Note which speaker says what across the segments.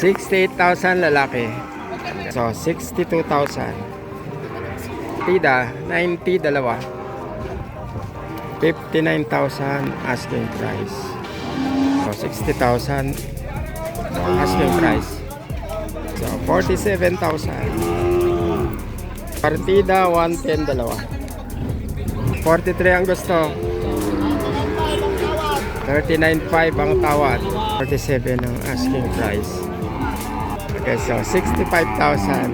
Speaker 1: 68,000 lalaki. So, 62,000. Tida, 90 dalawa. 59,000 asking price. So, 60,000 asking price. So, 47,000. Partida, 110 dalawa. 43 ang gusto. 39.5 ang tawad. 47 ang asking price. Okay, so 65,000.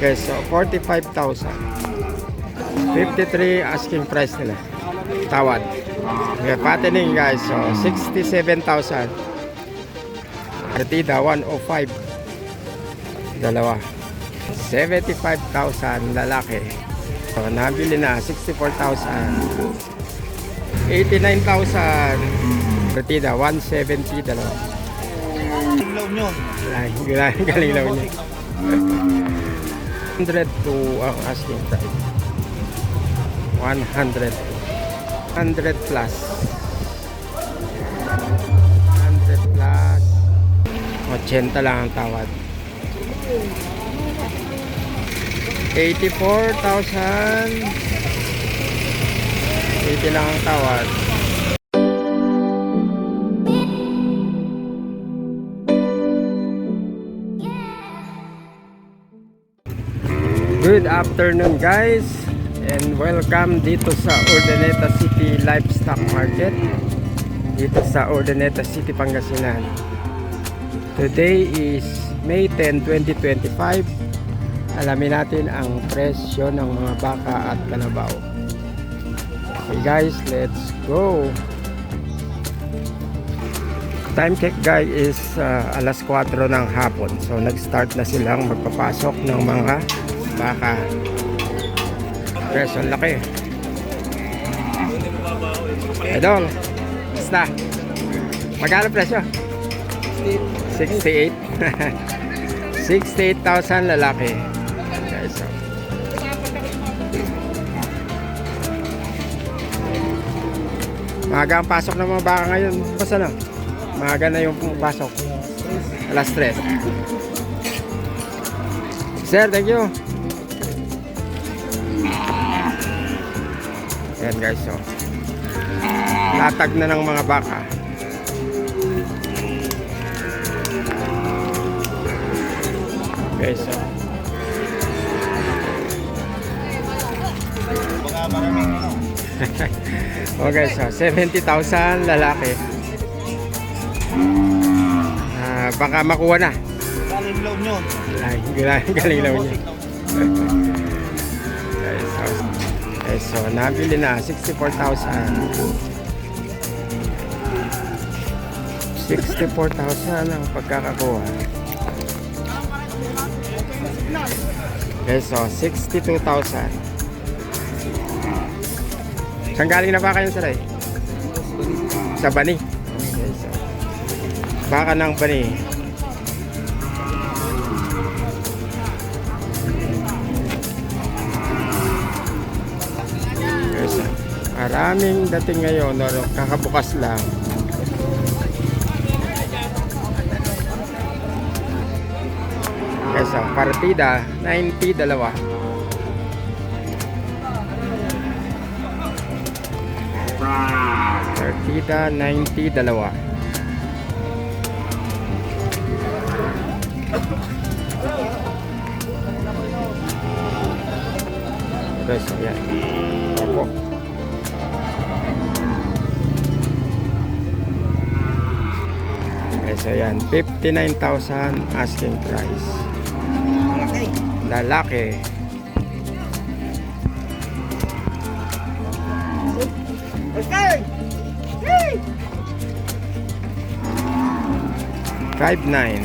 Speaker 1: Okay, so 45,000. 53 asking price nila. Tawad. Okay, patining guys. So 67,000. Partida 105. Dalawa. 75,000 lalaki. So nabili na 64,000. 89,000. Partida 170 dalawa.
Speaker 2: Ilaw nyo.
Speaker 1: Ay, galing, galing lang niya. 102 ang asking price. 100. 100 plus. 100 plus. 80 lang ang tawad. 84,000. 80 lang ang tawad. Good afternoon guys and welcome dito sa Urdaneta City Livestock Market dito sa Urdaneta City, Pangasinan. Today is May 10, 2025. Alamin natin ang presyo ng mga baka at kalabaw. Okay guys, let's go! Time check guys is uh, alas 4 ng hapon. So nag-start na silang magpapasok ng mga baka. Presyo ang laki. Idol, basta. Magkano presyo? 68. 68,000 lalaki. Okay, so. Maaga ang pasok ng mga baka ngayon. Basta na. Maaga na yung pasok. Alas 3. Sir, thank you. Ayan guys, so. Latag na ng mga baka. Okay, so. Okay, so 70,000 lalaki. Ah, baka makuha na.
Speaker 2: Kala ilaw nyo.
Speaker 1: Ay, galing, galing lang niya. Okay, so, okay, so nabili na 64,000. 64,000 ang pagkakakuha. Okay, so 62,000. Saan galing na ba kayo sa Sa Bani. Okay, so, baka ng Bani. Maraming dating ngayon, no, kakabukas lang. Ang partida, 90 dalawa. Partida, 90 dalawa. Guys, yan. Okay, so yan. 59,000 asking price.
Speaker 2: Malaki.
Speaker 1: Lalaki.
Speaker 2: Okay.
Speaker 1: Five nine.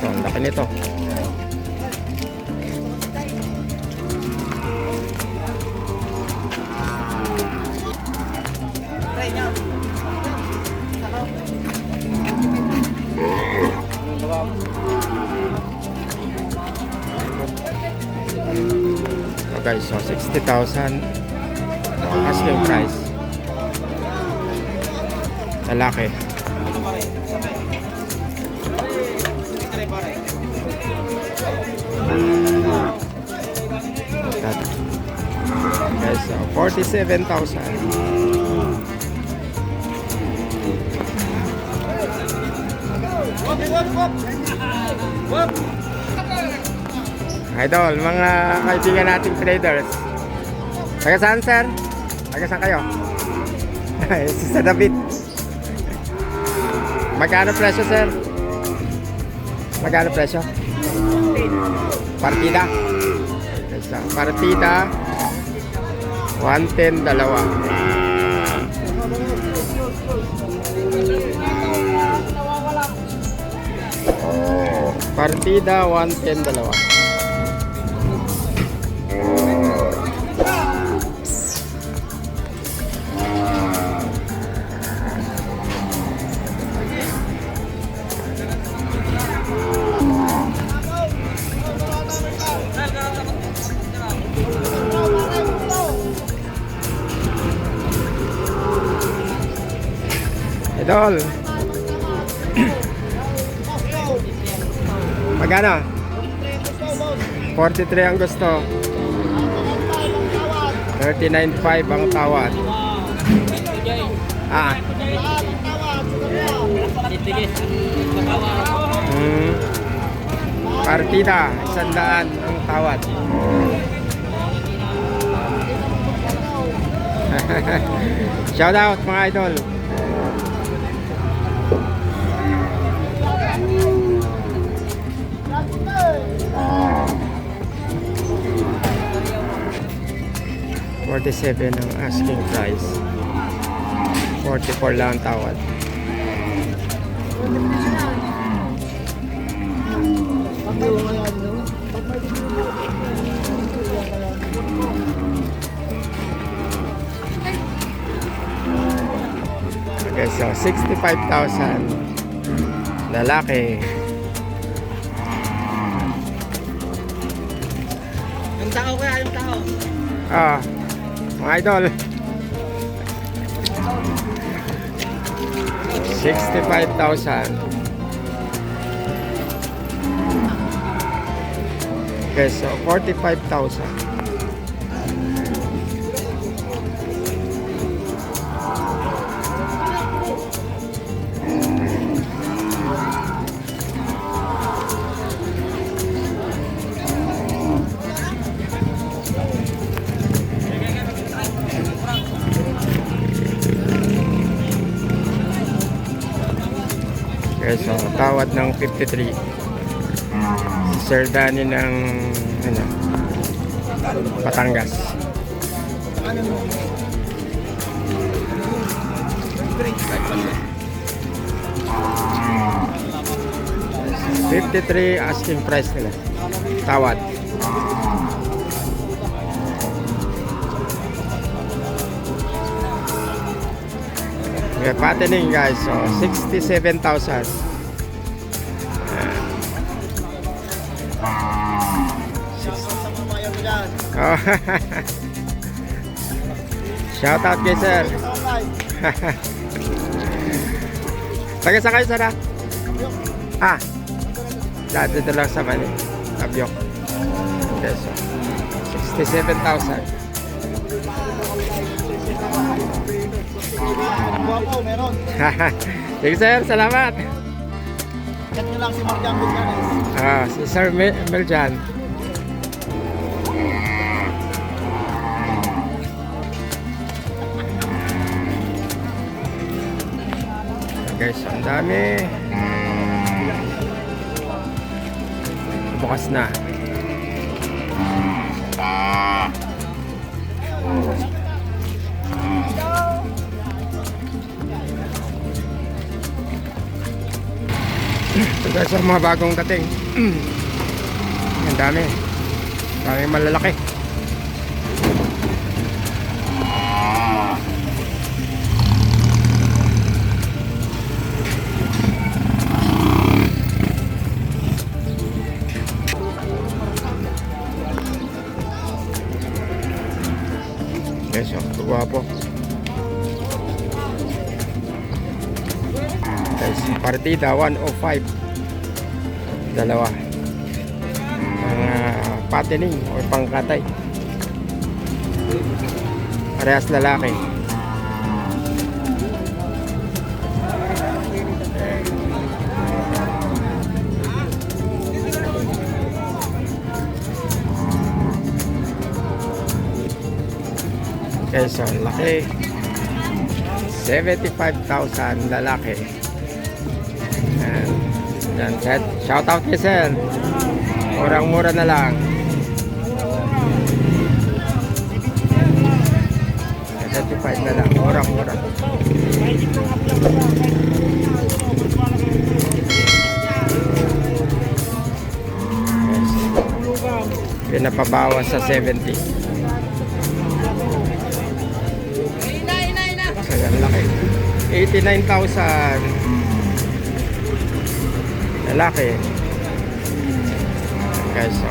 Speaker 1: So, ang laki nito. Guys. So, 60,000. Asking price. Lalaki. Guys, so 47,000. Idol, mga kaibigan nating traders. Taga saan, sir? Taga saan kayo? Sir David. Magkano presyo, sir? Magkano presyo? Partida. Partida. 110, dalawa. Partida, 110, dalawa. Idol. Magkano? 43 ang gusto. 39.5 ang tawad. Ah. Hmm. Partida, isandaan ang tawad. Shout out mga idol. Forty-seven ang asking price. Forty-four lang ang tawad. Okay, so 65,000. Lalaki.
Speaker 2: Yung tao kaya, yung tao.
Speaker 1: Ah, mga idol. 65,000. Okay, so 45,000. Tawad ng 53. Si Sir Danny ng ano, Patangas. Fifty-three asking price nila. Tawad. Okay, fattening guys. So, 67,000. Oh. Shout out kay sir. Taga sa kayo sir ah? Ah. Dati dito lang sa Mani. Abyok. So 67,000.
Speaker 2: Guwapo, meron.
Speaker 1: Sige sir, salamat.
Speaker 2: Chat nyo lang si Marjan.
Speaker 1: Ah, si Sir Mel Meljan. Guys, ang dami. Bukas na. Ito guys ang mga bagong dating. ang dami. Dami malalaki. Partida 105. Dalawa. Mga patining o pangkatay. Parehas lalaki. Okay, so laki. 75,000 lalaki. Yan. Set. Shout out kay Sir. Murang-mura na lang. 75 na lang. Murang-mura. Yes. Pinapabawas sa 70. Kaya laki. 89,000. Lalaki. Okay, so.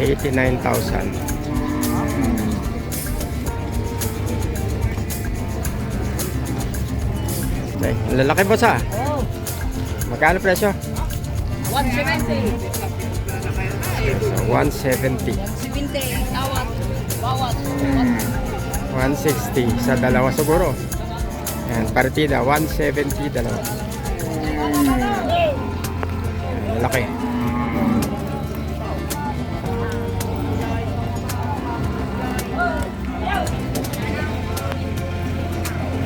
Speaker 1: Eighty-nine thousand. Okay, lalaki po sa. Magkano presyo?
Speaker 3: 170.
Speaker 1: So, 170.
Speaker 3: 170. Tawad. Bawat.
Speaker 1: 160 sa dalawa siguro. Yan, partida 170 dalawa. Yan, Laki.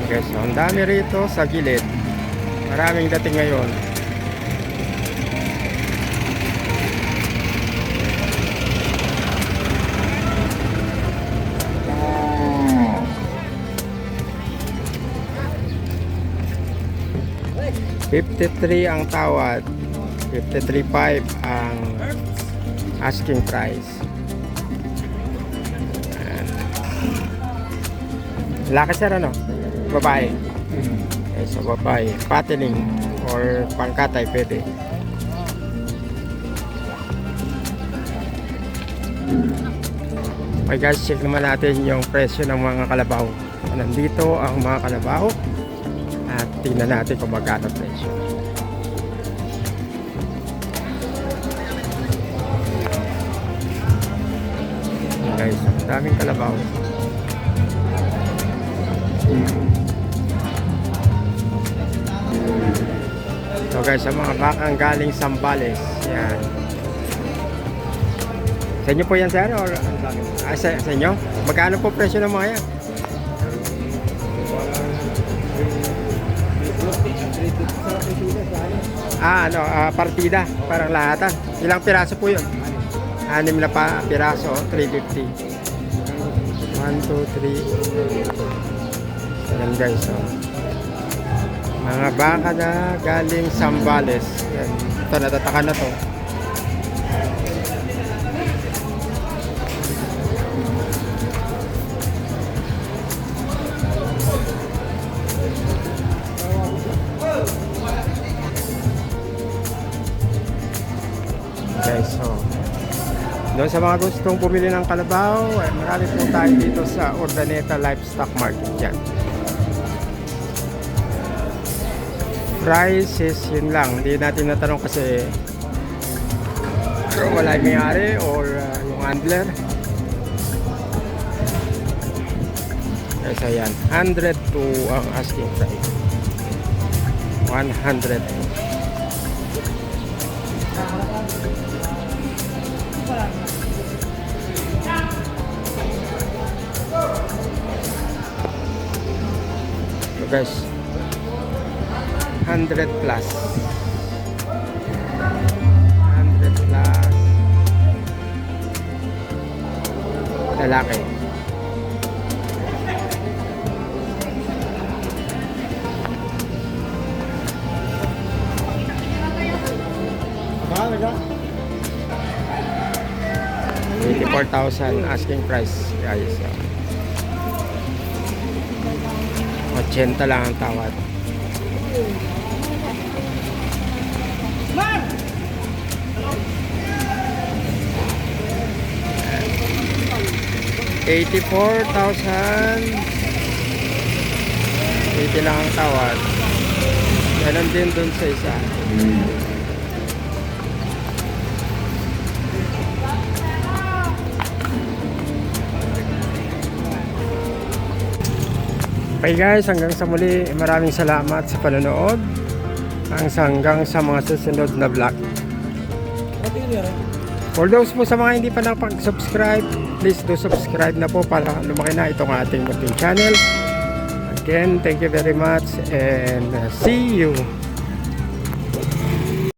Speaker 1: Okay, so ang dami rito sa gilid. Maraming dating ngayon. $53 ang tawad. 53.5 ang asking price. Laki sir ano? Babae. Okay, so babae. Patining or pangkatay pwede. Okay guys, check naman natin yung presyo ng mga kalabaw. Nandito ang mga kalabaw. Tingnan natin kung magkano presyo. Guys, daming kalabaw. So guys, sa mga bakang galing Sambales, yan. Sa inyo po yan sir? Or, ah, sa, sa inyo? Magkano po presyo ng mga yan? Ah, ano, ah, partida, parang lahatan. Ilang piraso po yun? Anim na pa piraso, 350. 1, 2, 3. Ayan guys, oh. Mga baka na galing Sambales. Yan. Ito, natataka na to. So, doon sa mga gustong bumili ng kalabaw, eh, marami po tayo dito sa Urdaneta Livestock Market yan. Prices, yun lang. Hindi natin natanong kasi kung wala yung may-ari or uh, yung handler. Kaya yan, 100 to ang asking price. 100. Guys, 100 plus. 100 plus. Lalaki.
Speaker 2: Na
Speaker 1: 84,000 asking price guys. 80 lang ang tawad. Eighty-four thousand. Eighty lang ang tawad. Ganon din dun sa isa. Mm. Okay guys, hanggang sa muli, maraming salamat sa panonood. Hanggang sa mga susunod na vlog. For those po sa mga hindi pa nakapag-subscribe, please do subscribe na po para lumaki na itong ating munting channel. Again, thank you very much and see you